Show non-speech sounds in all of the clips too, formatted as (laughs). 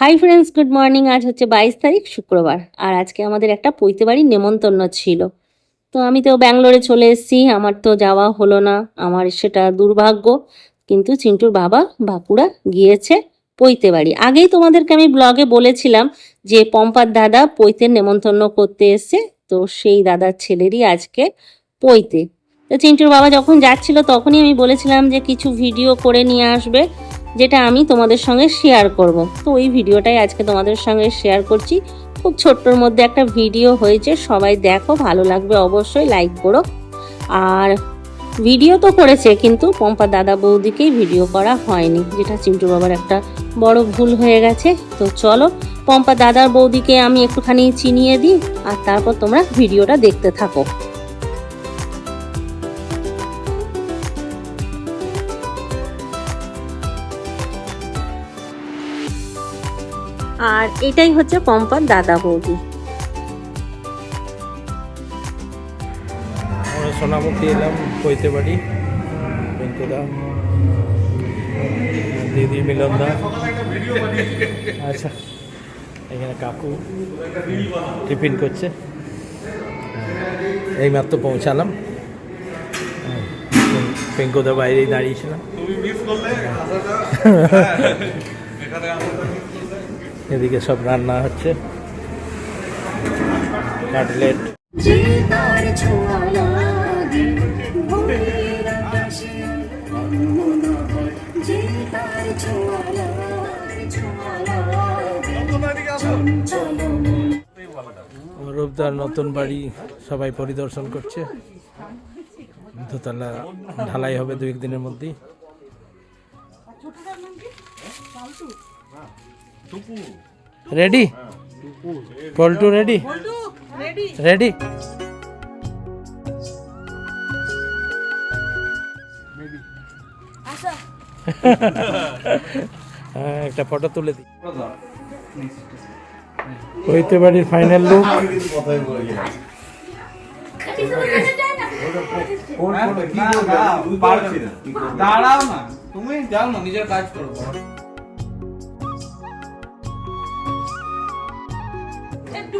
Hi friends good morning আজ হচ্ছে বাইশ তারিখ, শুক্রবার। আর আজকে আমাদের একটা পৈতে বাড়ির নেমন্তন্ন ছিল। তো আমি তো ব্যাঙ্গালোরে চলে এসেছি, আমার তো যাওয়া হলো না। আমার সেটা দুর্ভাগ্য, কিন্তু চিন্টুর বাবা বাঁকুড়া গিয়েছে পৈতে বাড়ি। আগেই তোমাদেরকে আমি ব্লগে বলেছিলাম যে পম্পার দাদা পৈতের নেমন্তন্ন করতে এসছে, তো সেই দাদার ছেলেরই আজকে পৈতে। তো চিন্টুর বাবা যখন যাচ্ছিল, তখনই আমি বলেছিলাম যে কিছু ভিডিও করে নিয়ে আসবে। যেটা আমি তোমাদের সঙ্গে শেয়ার করব। তো ওই ভিডিওটাই আজকে তোমাদের সঙ্গে শেয়ার করছি। খুব ছোট্টর মধ্যে একটা ভিডিও হয়েছে, সবাই দেখো, ভালো লাগবে অবশ্যই লাইক করো। আর ভিডিও তো করেছে, কিন্তু পম্পা দাদা বৌদিকেই ভিডিও করা হয়নি, যেটা চিন্টু বাবার একটা বড় ভুল হয়ে গেছে। তো চলো, পম্পা দাদার বৌদিকে আমি একটুখানি চিনিয়ে দিই, আর তারপর তোমরা ভিডিওটা দেখতে থাকো। আর এটাই হচ্ছে পম্পার দাদা বৌদি। আমরা সোনামুখী এলাম পৈতে বাড়ি বেঙ্কুদা। দিদি মিলনদা। আচ্ছা এখানে কাকু টিফিন করছে। এই মাত্র পৌঁছালাম। পেঙ্কুদা বাইরেই দাঁড়িয়েছিলাম। (laughs) এদিকে সব রান্না হচ্ছে। কাটলেট। রূপদার নতুন বাড়ি সবাই পরিদর্শন করছে। দোতলা ঢালাই হবে দু একদিনের মধ্যেই। রেডি পল্টু রেডি রেডি হ্যাঁ একটা ফটো তুলে দিই হইতে বাড়ির ফাইনাল লুক দাঁড়াও না তুমি যাও না নিজের কাজ করো।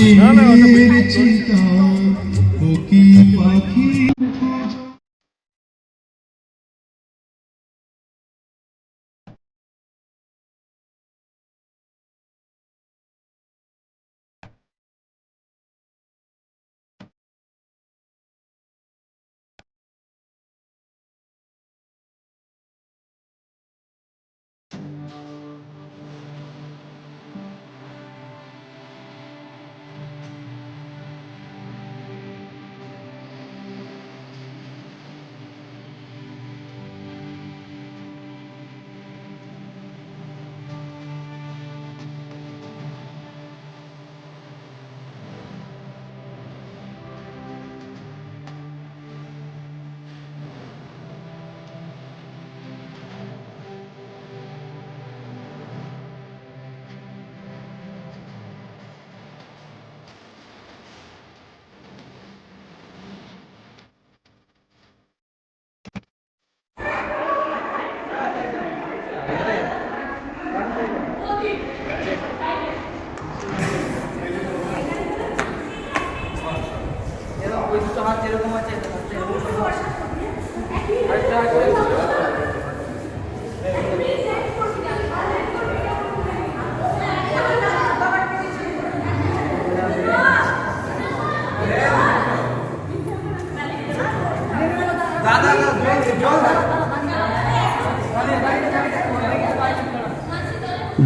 চিন্তা কি পাখি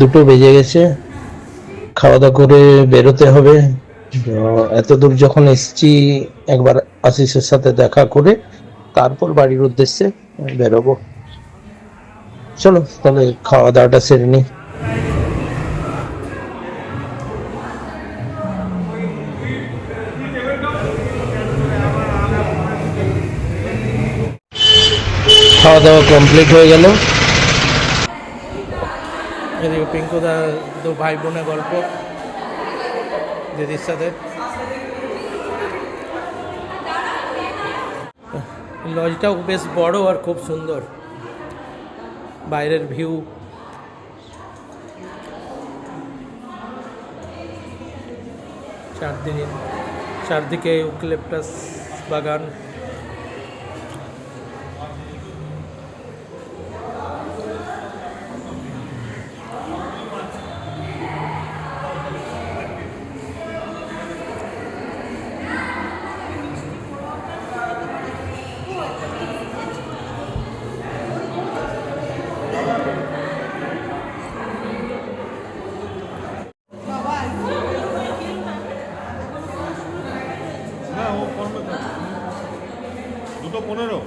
দুটো বেজে গেছে। খাওয়া দাওয়া করে বেরোতে হবে। এত দূর যখন এসছি, একবার আশিসের সাথে দেখা করে তারপর বাড়ির উদ্দেশ্যে বেরোবো। চলো, তাহলে খাওয়া দাওয়াটা সেরে নিই। খাওয়া দাওয়া কমপ্লিট হয়ে গেল। এদিকে পিঙ্কুদা দু ভাই বোনের গল্প, দিদির সাথে। লজটাও বেশ বড় আর খুব সুন্দর। বাইরের ভিউ। চারদিকে চারদিকে ইউক্লিপটাস বাগান। দুটো পনেরো?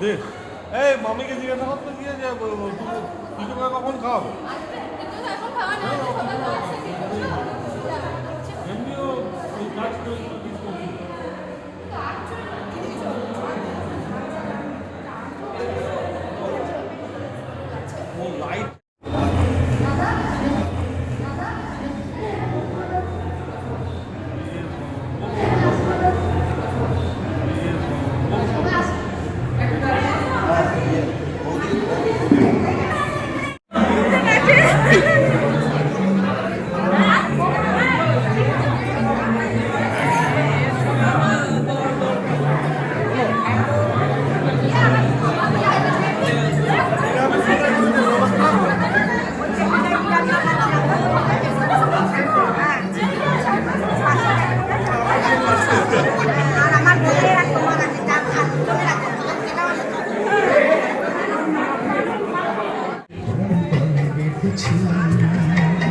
দে। এই মামিকে জিজ্ঞাসা করতে গিয়ে যে ও, ও, দুটো দুটো কখন খাওয়াবে? এমনিও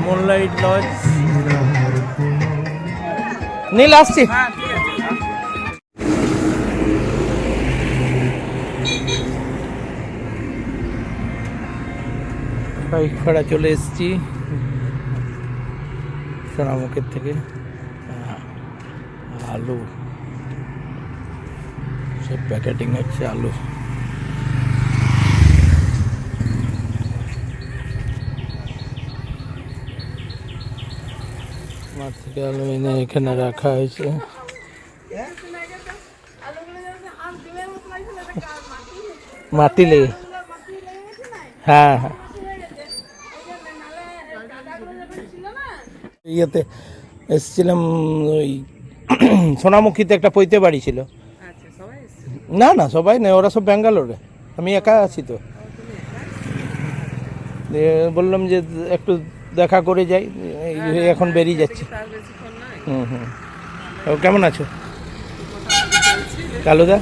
মুনলাইট লজ নীল আসছি। বাইক ভাড়া চলে এসেছি। সোনামুখের থেকে আলু। সব প্যাকেটিং হচ্ছে আলু। মাঠ থেকে আলু এনে এখানে রাখা হয়েছে। মাটি লেগে হ্যাঁ হ্যাঁ। ইয়েতে এসেছিলাম ওই সোনামুখীতে একটা পৈতে বাড়ি ছিল। না না সবাই নেই ওরা সব ব্যাঙ্গালোরে। আমি একা আছি তো। বললাম যে একটু দেখা করে যাই এই এখন বেরিয়ে যাচ্ছে। হুম হুম। ও কেমন আছো? কালুদা?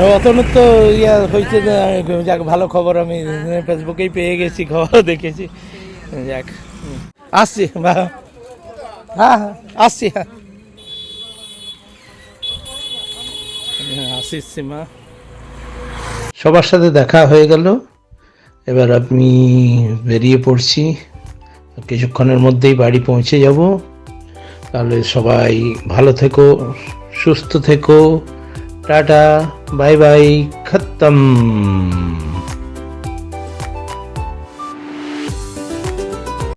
ও অতনুর তো ইয়া হয়েছে যে, যাক ভালো খবর আমি ফেসবুকেই পেয়ে গেছি খবর দেখেছি। যাক আসছি বা হ্যাঁ হ্যাঁ আসছি হ্যাঁ হ্যাঁ, আসিস সীমা। সবার সাথে দেখা হয়ে গেল। এবার আমি বেরিয়ে পড়ছি। কিছুক্ষণের মধ্যেই বাড়ি পৌঁছে যাব। তাহলে সবাই ভালো থেকো, সুস্থ থেকো। টাটা, বাই বাই, খতম।